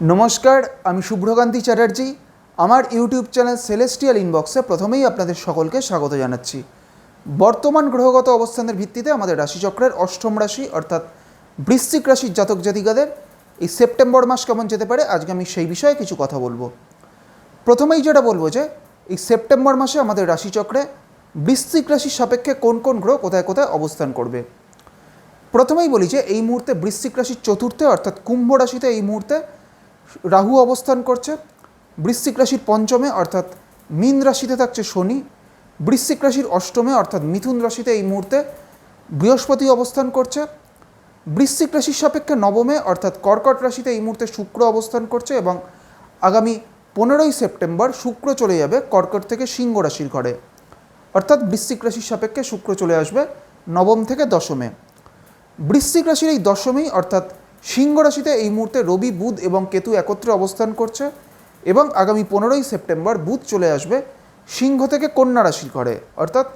নমস্কার, আমি শুভ্রকান্তি চ্যাটার্জি। আমার ইউটিউব চ্যানেল সেলেস্টিয়াল ইনবক্সে প্রথমেই আপনাদের সকলকে স্বাগত জানাচ্ছি। বর্তমান গ্রহগত অবস্থানের ভিত্তিতে আমাদের রাশিচক্রের অষ্টম রাশি, অর্থাৎ বৃশ্চিক রাশির জাতক জাতিকাদের এই সেপ্টেম্বর মাস কেমন যেতে পারে, আজকে আমি সেই বিষয়ে কিছু কথা বলব। প্রথমেই যেটা বলব যে, এই সেপ্টেম্বর মাসে আমাদের রাশিচক্রে বৃশ্চিক রাশির সাপেক্ষে কোন কোন গ্রহ কোথায় কোথায় অবস্থান করবে। প্রথমেই বলি যে, এই মুহূর্তে বৃশ্চিক রাশির চতুর্থে, অর্থাৎ কুম্ভ রাশিতে এই মুহূর্তে রাহু অবস্থান করছে, বৃশ্চিক রাশির পঞ্চমে, অর্থাৎ মীন রাশিতে থাকছে শনি, বৃশ্চিক রাশির অষ্টমে, অর্থাৎ মিথুন রাশিতে এই মুহূর্তে বৃহস্পতি অবস্থান করছে, বৃশ্চিক রাশির সাপেক্ষে নবমে, অর্থাৎ কর্কট রাশিতে এই মুহূর্তে শুক্র অবস্থান করছে এবং আগামী পনেরোই সেপ্টেম্বর শুক্র চলে যাবে কর্কট থেকে সিংহ রাশির ঘরে। অর্থাৎ বৃশ্চিক রাশির সাপেক্ষে শুক্র চলে আসবে নবম থেকে দশমে। বৃশ্চিক রাশির এই দশমেই, অর্থাৎ সিংহ রাশিতে এই মুহূর্তে রবি, বুধ এবং কেতু একত্রে অবস্থান করছে এবং আগামী পনেরোই সেপ্টেম্বর বুধ চলে আসবে সিংহ থেকে কন্যা রাশির ঘরে। অর্থাৎ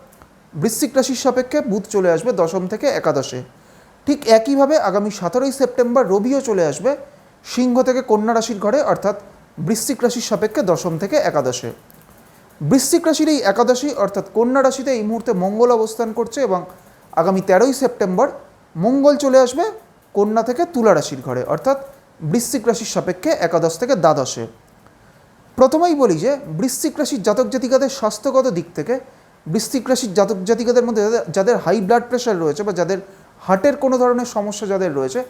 বৃশ্চিক রাশির সাপেক্ষে বুধ চলে আসবে দশম থেকে একাদশে। ঠিক একইভাবে আগামী সতেরোই সেপ্টেম্বর রবিও চলে আসবে সিংহ থেকে কন্যা রাশির ঘরে, অর্থাৎ বৃশ্চিক রাশির সাপেক্ষে দশম থেকে একাদশে। বৃশ্চিক রাশির এই একাদশী, অর্থাৎ কন্যা রাশিতে এই মুহূর্তে মঙ্গল অবস্থান করছে এবং আগামী তেরোই সেপ্টেম্বর মঙ্গল চলে আসবে কন্যা থেকে তুলা রাশির ঘরে, অর্থাৎ বৃশ্চিক রাশির সাপেক্ষে একাদশ থেকে দ্বাদশে। প্রথমেই বলি যে, বৃশ্চিক রাশির জাতক জাতিকাদের স্বাস্থ্যগত দিক থেকে, বৃশ্চিক রাশির জাতক জাতিকাদের মধ্যে যাদের- হাই ব্লাড প্রেশার রয়েছে বা যাদের হার্টের কোনো ধরনের সমস্যা যাদের রয়েছে,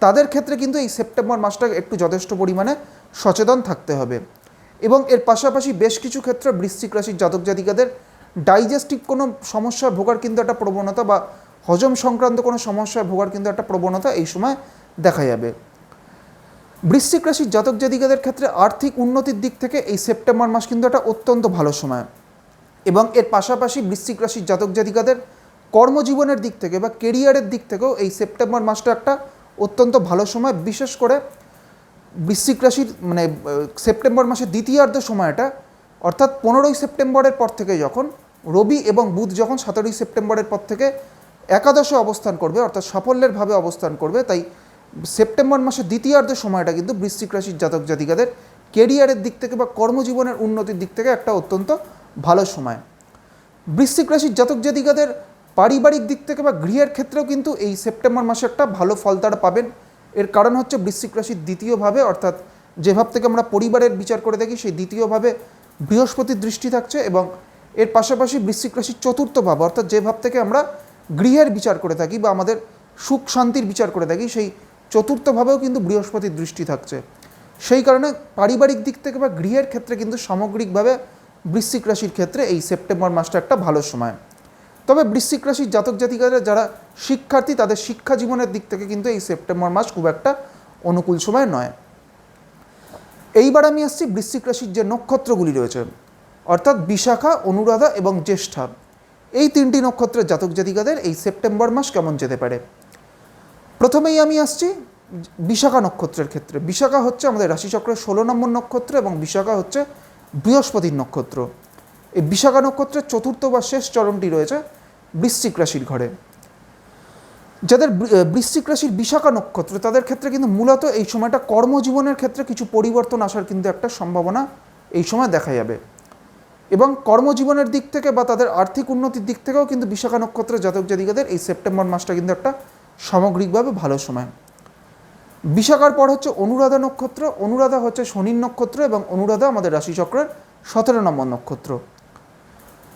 তাদের ক্ষেত্রে কিন্তু এই সেপ্টেম্বর মাসটা একটু যথেষ্ট পরিমাণে সচেতন থাকতে হবে। এবং এর পাশাপাশি বেশ কিছু ক্ষেত্রে বৃশ্চিক রাশির জাতক জাতিকাদের ডাইজেস্টিভ কোনো সমস্যায় ভোগার কিন্তু একটা প্রবণতা বা হজম সংক্রান্ত কোনো সমস্যায় ভোগার কিন্তু একটা প্রবণতা এই সময় দেখা যাবে। বৃশ্চিক রাশির জাতক জাতিকাদের ক্ষেত্রে আর্থিক উন্নতির দিক থেকে এই সেপ্টেম্বর মাস কিন্তু একটা অত্যন্ত ভালো সময় এবং এর পাশাপাশি বৃশ্চিক রাশির জাতক জাতিকাদের কর্মজীবনের দিক থেকে বা কেরিয়ারের দিক থেকেও এই সেপ্টেম্বর মাসটা একটা অত্যন্ত ভালো সময়। বিশেষ করে বৃশ্চিক রাশির মানে সেপ্টেম্বর মাসের দ্বিতীয়ার্ধ সময়টা, অর্থাৎ পনেরোই সেপ্টেম্বরের পর থেকে যখন রবি এবং বুধ যখন সতেরোই সেপ্টেম্বরের পর থেকে একাদশে অবস্থান করবে, অর্থাৎ সাফল্যের ভাবে অবস্থান করবে। তাই সেপ্টেম্বর মাসের দ্বিতীয়ার্ধ সময়টা কিন্তু বৃশ্চিক রাশির জাতক জাতিকাদের কেরিয়ারের দিক থেকে বা কর্মজীবনের উন্নতির দিক থেকে একটা অত্যন্ত ভালো সময়। বৃশ্চিক রাশির জাতক জাতিকাদের পারিবারিক দিক থেকে বা গৃহের ক্ষেত্রেও কিন্তু এই সেপ্টেম্বর মাসে একটা ভালো ফল তারা পাবেন। এর কারণ হচ্ছে বৃশ্চিক রাশির দ্বিতীয়ভাবে অর্থাৎ যে ভাব থেকে আমরা পরিবারের বিচার করে থাকি, সেই দ্বিতীয়ভাবে বৃহস্পতির দৃষ্টি থাকছে এবং এর পাশাপাশি বৃশ্চিক রাশির চতুর্থ ভাব, অর্থাৎ যে ভাব থেকে আমরা গৃহের বিচার করে থাকি বা আমাদের সুখ শান্তির বিচার করে থাকি, সেই চতুর্থভাবেও কিন্তু বৃহস্পতির দৃষ্টি থাকছে। সেই কারণে পারিবারিক দিক থেকে বা গৃহের ক্ষেত্রে কিন্তু সামগ্রিকভাবে বৃশ্চিক রাশির ক্ষেত্রে এই সেপ্টেম্বর মাসটা একটা ভালো সময়। তবে বৃশ্চিক রাশির জাতক জাতিকারা যারা শিক্ষার্থী, তাদের শিক্ষা জীবনের দিক থেকে কিন্তু এই সেপ্টেম্বর মাস খুব একটা অনুকূল সময় নয়। এইবার আমি আসছি বৃশ্চিক রাশির যে নক্ষত্রগুলি রয়েছে, অর্থাৎ বিশাখা, অনুরাধা এবং জ্যেষ্ঠা। এই তিনটি নক্ষত্রের জাতক জাতিকাদের এই সেপ্টেম্বর মাস কেমন যেতে পারে? প্রথমেই আমি আসছি বিশাখা নক্ষত্রের ক্ষেত্রে। বিশাখা হচ্ছে আমাদের রাশিচক্রের ষোলো নম্বর নক্ষত্র এবং বিশাখা হচ্ছে বৃহস্পতির নক্ষত্র। এই বিশাখা নক্ষত্রের চতুর্থ বা শেষ চরণটি রয়েছে বৃশ্চিক রাশির ঘরে। যাদের বৃশ্চিক রাশির বিশাখা নক্ষত্র, তাদের ক্ষেত্রে কিন্তু মূলত এই সময়টা কর্মজীবনের ক্ষেত্রে কিছু পরিবর্তন আসার কিন্তু একটা সম্ভাবনা এই সময় দেখা যাবে। এবং কর্মজীবনের দিক থেকে বা তাদের আর্থিক উন্নতির দিক থেকেও কিন্তু বিশাখা নক্ষত্রের জাতক জাতিকাদের এই সেপ্টেম্বর মাসটা কিন্তু একটা সামগ্রিকভাবে ভালো সময়। বিশাখার পর হচ্ছে অনুরাধা নক্ষত্র, অনুরাধা হচ্ছে শনির নক্ষত্র এবং অনুরাধা আমাদের রাশিচক্রের সতেরো নম্বর নক্ষত্র।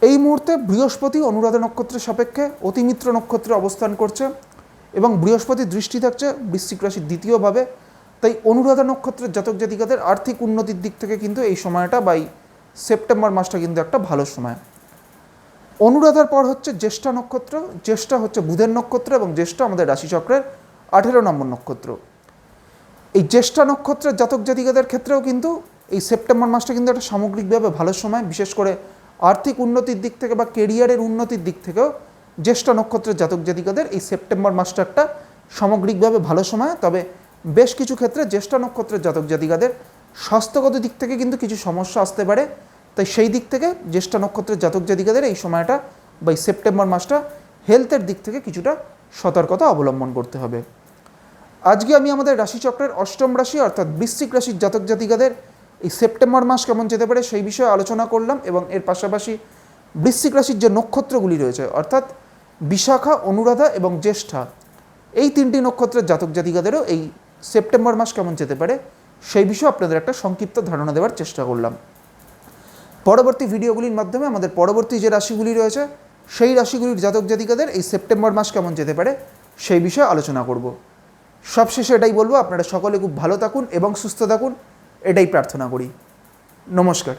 এই মুহূর্তে বৃহস্পতি অনুরাধা নক্ষত্রের সাপেক্ষে অতিমিত্র নক্ষত্রে অবস্থান করছে এবং বৃহস্পতি দৃষ্টি থাকছে বৃশ্চিক রাশির দ্বিতীয়ভাবে। তাই অনুরাধা নক্ষত্রের জাতক জাতিকাদের আর্থিক উন্নতির দিক থেকে কিন্তু এই সময়টা বা এই সেপ্টেম্বর মাসটা কিন্তু একটা ভালো সময়। অনুরাধার পর হচ্ছে জ্যেষ্ঠা নক্ষত্র। জ্যেষ্ঠা হচ্ছে বুধের নক্ষত্র এবং জ্যেষ্ঠা আমাদের রাশিচক্রের আঠেরো নম্বর নক্ষত্র। এই জ্যেষ্ঠা নক্ষত্রের জাতক জাতিকাদের ক্ষেত্রেও কিন্তু এই সেপ্টেম্বর মাসটা কিন্তু একটা সামগ্রিকভাবে ভালো সময়, বিশেষ করে আর্থিক উন্নতির দিক থেকে বা কেরিয়ারের উন্নতির দিক থেকেও জ্যেষ্ঠা নক্ষত্রের জাতক জাতিকাদের এই সেপ্টেম্বর মাসটা একটা সামগ্রিকভাবে ভালো সময়। তবে বেশ কিছু ক্ষেত্রে জ্যেষ্ঠা নক্ষত্রের জাতক জাতিকাদের স্বাস্থ্যগত দিক থেকে কিন্তু কিছু সমস্যা আসতে পারে। তাই সেই দিক থেকে জ্যেষ্ঠা নক্ষত্রের জাতক জাতিকাদের এই সময়টা বা সেপ্টেম্বর মাসটা হেলথের দিক থেকে কিছুটা সতর্কতা অবলম্বন করতে হবে। আজকে আমি আমাদের রাশিচক্রের অষ্টম রাশি অর্থাৎ বৃশ্চিক রাশির জাতক জাতিকাদের এই সেপ্টেম্বর মাস কেমন যেতে পারে সেই বিষয়ে আলোচনা করলাম এবং এর পাশাপাশি বৃশ্চিক রাশির যে নক্ষত্রগুলি রয়েছে অর্থাৎ বিশাখা, অনুরাধা এবং জ্যেষ্ঠা, এই তিনটি নক্ষত্রের জাতক জাতিকাদেরও এই সেপ্টেম্বর মাস কেমন যেতে পারে সেই বিষয়ে আপনাদের একটা সংক্ষিপ্ত ধারণা দেওয়ার চেষ্টা করলাম। পরবর্তী ভিডিওগুলির মাধ্যমে আমাদের পরবর্তী যে রাশিগুলি রয়েছে, সেই রাশিগুলির জাতক জাতিকাদের এই সেপ্টেম্বর মাস কেমন যেতে পারে, সেই বিষয়ে আলোচনা করব। সবশেষে এটাই বলব, আপনারা সকলে খুব ভালো থাকুন এবং সুস্থ থাকুন, এটাই প্রার্থনা করি। নমস্কার।